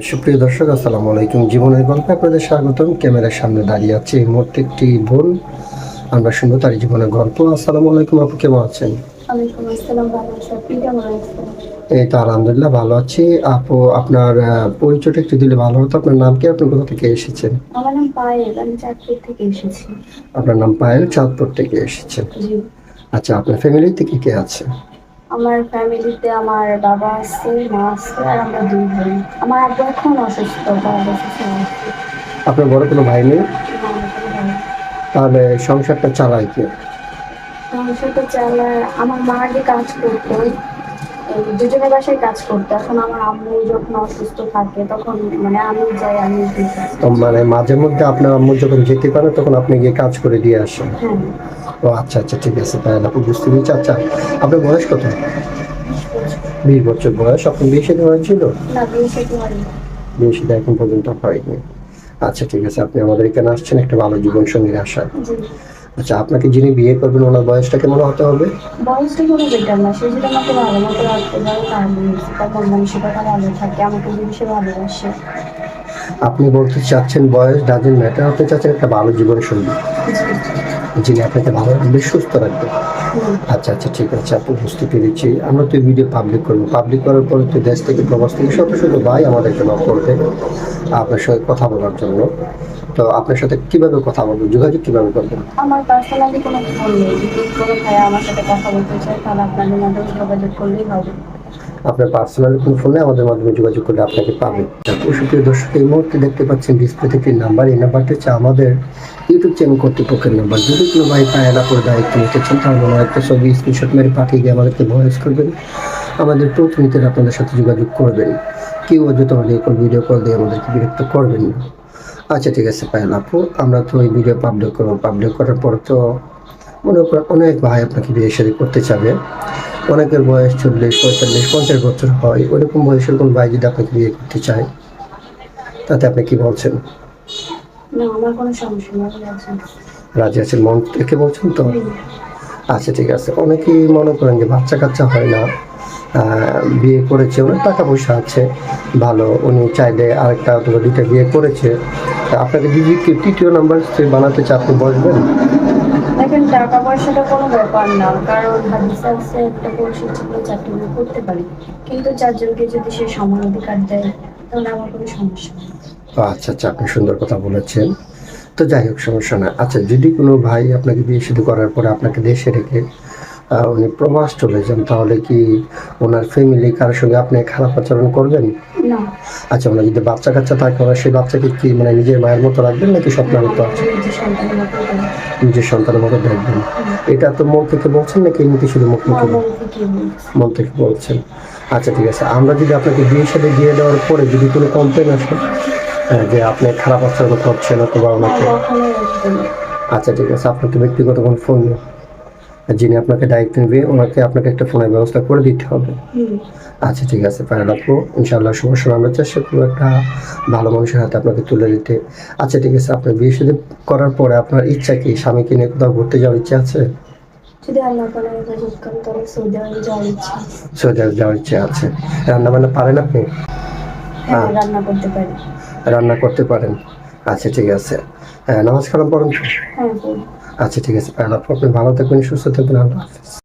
সুপ্রিয় দর্শক আসসালামু আলাইকুম। জীবনের গল্পে আপনাদের স্বাগতম। ক্যামেরার সামনে দাঁড়িয়ে আছে এই মুহূর্তে একটি বোন। আমরা শুনব তার জীবনের গল্প। আসসালামু আলাইকুম আপু কেমন আছেন? এই তো আলহামদুলিল্লাহ ভালো আছি। আপু আপনার পরিচয়টা একটু দিলে ভালো হতো। আপনার নাম কি? আপনি কোথা থেকে এসেছেন? আমার নাম পায়েল। আমি চাঁদপুর থেকে এসেছি। আপনার নাম পায়েল চাঁদপুর থেকে এসেছেন। আচ্ছা আপনার ফ্যামিলিতে কি কে আছে? আমার ফ্যামিলিতে আমার বাবা আছে মা আছে আর আমরা দুই ভাই। আমার আব্বু এখন অসুস্থ বাবা অসুস্থ। আপনার বড় কোনো ভাই নেই। তাহলে সংসারটা চালায় কে? সংসারটা চালায় আমার মা আগে কাজ করতো। দুজনের বাসায় কাজ করতো। এখন আমার আম্মু যখন অসুস্থ থাকে তখন মানে আমি যাই আমি তো মানে মাঝে মধ্যে আপনার আম্মু যখন যেতে পারে তখন আপনি গিয়ে কাজ করে দিয়ে আসেন? হ্যাঁ। ও আচ্ছা আচ্ছা ঠিক আছে তাহলে আপনি বুঝতে পেরেছি আচ্ছা আপনার বয়স কত? বিশ বছর বয়স। আপনার বিয়ে সাথে হয়েছিল? না বিয়ে সাথে এখন পর্যন্ত হয়নি। আচ্ছা ঠিক আছে আপনি আমাদের এখানে আসছেন একটা ভালো জীবন সঙ্গীর আশায়। জি। আচ্ছা আপনাকে যিনি বিয়ে করবেন, ওনার বয়সটা কেমন হতে হবে? বয়সটা কোনো বেটার না। সে যেটা আমাকে ভালো মতো রাখতে পারে, তার তার মন মানসিকতা ভালো থাকে। আমাকে যদি সে ভালোবাসে। আপনি বলতে চাচ্ছেন বয়স ডাজেন ম্যাটার আপনি চাচ্ছেন একটা ভালো জীবন সঙ্গী। যিনি আপনাকে ভালো রাখবে সুস্থ রাখবে। আচ্ছা আচ্ছা ঠিক আছে, আপনি বুঝতে পেরেছি আমরা তো ভিডিও পাবলিক করব। পাবলিক করার পরে তো দেশ থেকে প্রবাস থেকে শত শত ভাই আমাদেরকে নক করবে আপনার সঙ্গে কথা বলার জন্য। তো আপনার সাথে কীভাবে কথা বলব? যোগাযোগ কীভাবে করবেন? আমার পার্সোনালি কোনো ফোন নেই। কোনো ভাইয়া আমার সাথে কথা বলতে চায়, তাহলে আপনাদের মাধ্যমে যোগাযোগ করলেই হবে। আপনার পার্সোনালি কোনো ফোনে আমাদের মাধ্যমে যোগাযোগ করলে আপনাকে পাবে সুপ্রিয় দর্শক, এই মুহূর্তে দেখতে পাচ্ছেন ডিসপ্লে থেকে নাম্বার এই নাম্বারটা হচ্ছে আমাদের ইউটিউব চ্যানেল কর্তৃপক্ষের নাম্বার যদি কোনো ভাই পায়রা করে দায়িত্ব নিতে চান, তাহলে একটা ছবি স্ক্রিনশট মেরে পাঠিয়ে দিয়ে আমাদেরকে ভয়েস করবেন। আমাদের প্রতিনিধিরা আপনাদের সাথে যোগাযোগ করবেন। কেউ অযথা কল ভিডিও কল দিয়ে আমাদেরকে বিরক্ত করবেন না। আচ্ছা ঠিক আছে, পায়েল আপু, আমরা তো ওই ভিডিও পাবলিক করব। পাবলিক করার পর তো করেন অনেক ভাই আপনাকে বিয়ে শাড়ি করতে চাবে। অনেকের বয়স চল্লিশ পঁয়তাল্লিশ পঞ্চাশ বছর হয়। ওরকম বয়সের কোন ভাই যদি আপনাকে বিয়ে করতে চায় তাতে আপনি কি বলছেন? রাজি। আছে আছেন মন থেকে বলছেন তো? আচ্ছা ঠিক আছে। অনেকেই মনে করেন যে বাচ্চা কাচ্চা হয় না। বিয়ে করেছে ওনার টাকা পয়সা আছে ভালো উনি চাইলে আরেকটা অথবা দুইটা বিয়ে করেছে। আপনাকে যদি তৃতীয় নাম্বার স্ত্রী বানাতে চায় আপনি বসবেন? দেখেন টাকা পয়সাটা কোনো ব্যাপার না কারণ হাদিস আছে একটা পুরুষ ছিল চাকরি করতে পারি। কিন্তু চারজনকে যদি সে সমান অধিকার দেয় তাহলে আমার কোনো সমস্যা নেই। ও আচ্ছা আচ্ছা আপনি সুন্দর কথা বলেছেন। তো যাই হোক সমস্যা না। আচ্ছা যদি কোনো ভাই আপনাকে বিয়ে শুধু করার পরে আপনাকে দেশে রেখে উনি প্রবাস চলে যান তাহলে কি ওনার ফ্যামিলি কারোর সঙ্গে আপনি খারাপ আচরণ করবেন? না। আচ্ছা ওনার যদি বাচ্চা কাচ্চা থাকে ওনার সেই বাচ্চাকে কি মানে নিজের মায়ের মতো রাখবেন নাকি স্বপ্নের মতো? নিজের সন্তানের মতো দেখবেন এটা তো মন থেকে বলছেন নাকি এমনিতে শুধু মুখ মুখে মন থেকে বলছেন। আচ্ছা ঠিক আছে। আমরা যদি আপনাকে বিয়ের সাথে দিয়ে দেওয়ার পরে যদি কোনো কমপ্লেন আসে আহ, যে আপনি খারাপ আচরণ করছেন অথবা ওনাকে। আচ্ছা ঠিক আছে। আপনার তো ব্যক্তিগত কোনো ফোন নেই। যিনি আপনাকে দায়িত্ব নেবে ওনাকে আপনাকে একটা ফোনের ব্যবস্থা করে দিতে হবে। আচ্ছা ঠিক আছে পায়েল আপু ইনশাআল্লাহ সমস্যা। আমরা চেষ্টা করব একটা ভালো মানুষের হাতে আপনাকে তুলে দিতে। আচ্ছা ঠিক আছে আপনার বিয়ে শুধু করার পরে আপনার ইচ্ছা কি? স্বামীকে নিয়ে কোথাও ঘুরতে যাওয়ার ইচ্ছা আছে? যদি আল্লাহ সৌদি আরবে যাওয়ার ইচ্ছা আছে। সৌদি আরব যাওয়ার ইচ্ছা আছে। রান্না বান্না পারেন আপনি? হ্যাঁ রান্না করতে পারি। রান্না করতে পারেন। আচ্ছা ঠিক আছে। হ্যাঁ নামাজ কালাম পড়েন হ্যাঁ। আচ্ছা ঠিক আছে। ভালো থাকবেন সুস্থ থাকবেন আল্লাহ হাফিজ।